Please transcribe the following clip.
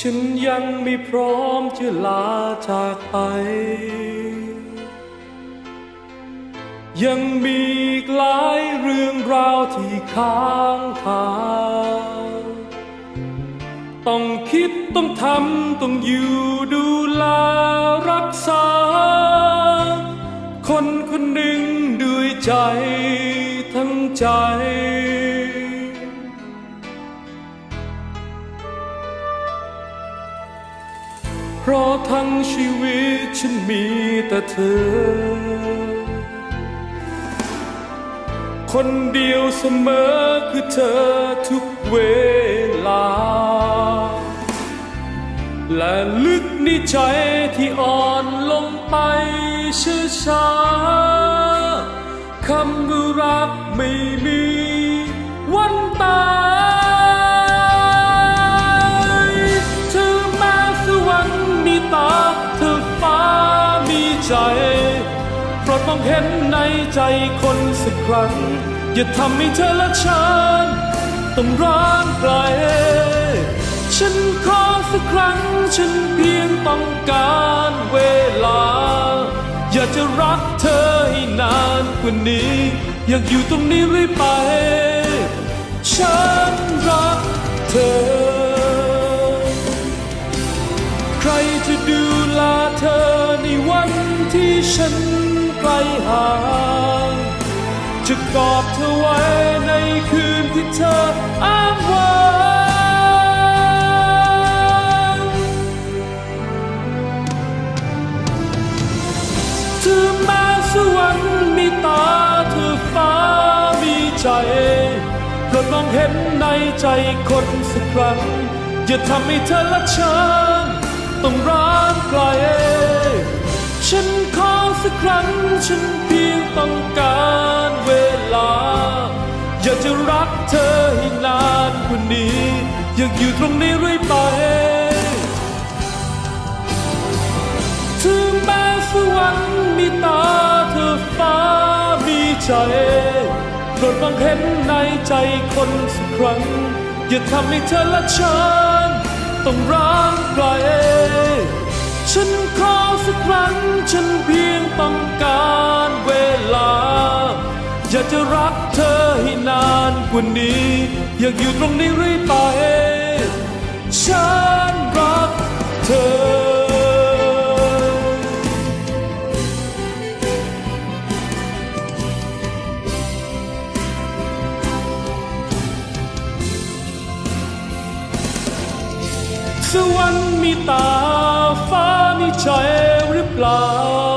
ฉันยังไม่พร้อมจะลาจากไป ยังมีอีกหลายเรื่องราวที่ค้างคาต้องคิดต้องทำต้องอยู่ดูแลรักษา คนคนหนึ่งด้วยใจทั้งใจ เพราะทั้งชีวิตฉันมีแต่เธอ คนเดียวเสมอคือเธอทุกเวลา และลึกในใจที่อ่อนลงไปช้าช้าคำว่ารักไม่มีวันตาย มองเห็นในใจคนสักครั้ง อย่าทำให้เธอและฉันต้องร้างไกล ฉันขอสักครั้ง ฉันเพียงต้องการเวลา อยากจะรักเธอให้นานกว่านี้ อยากอยู่ตรงนี้เรื่อยไป ฉันรักเธอ ใครจะดูแลเธอในวันที่ฉัน ไกลห่างจะกอดเธอไว้ในคืนที่เธออ้างว้างเธอมาสวรรค์มีตาเธอฟ้ามีใจโปรดมองเห็นในใจคนสักครั้ง อย่าทำให้เธอและฉันต้องร้างไกลฉันขอ สักครั้งฉันเพียงต้องการเวลา อยากจะรักเธอให้นานกว่านี้ อยากอยู่ตรงนี้เรื่อยไป ถึงแม้สวรรค์มีตาเธอฟ้ามีใจโปรดมองเห็นในใจคนสักครั้ง อย่าทำให้เธอและฉันต้องร้างไกล ฉันขอสักครั้ง ฉันเพียงต้องการเวลา อยากจะรักเธอให้นานกว่านี้ อยากอยู่ตรงนี้เรื่อยไป สวรรค์มีตาฟ้ามีใจหรือเปล่า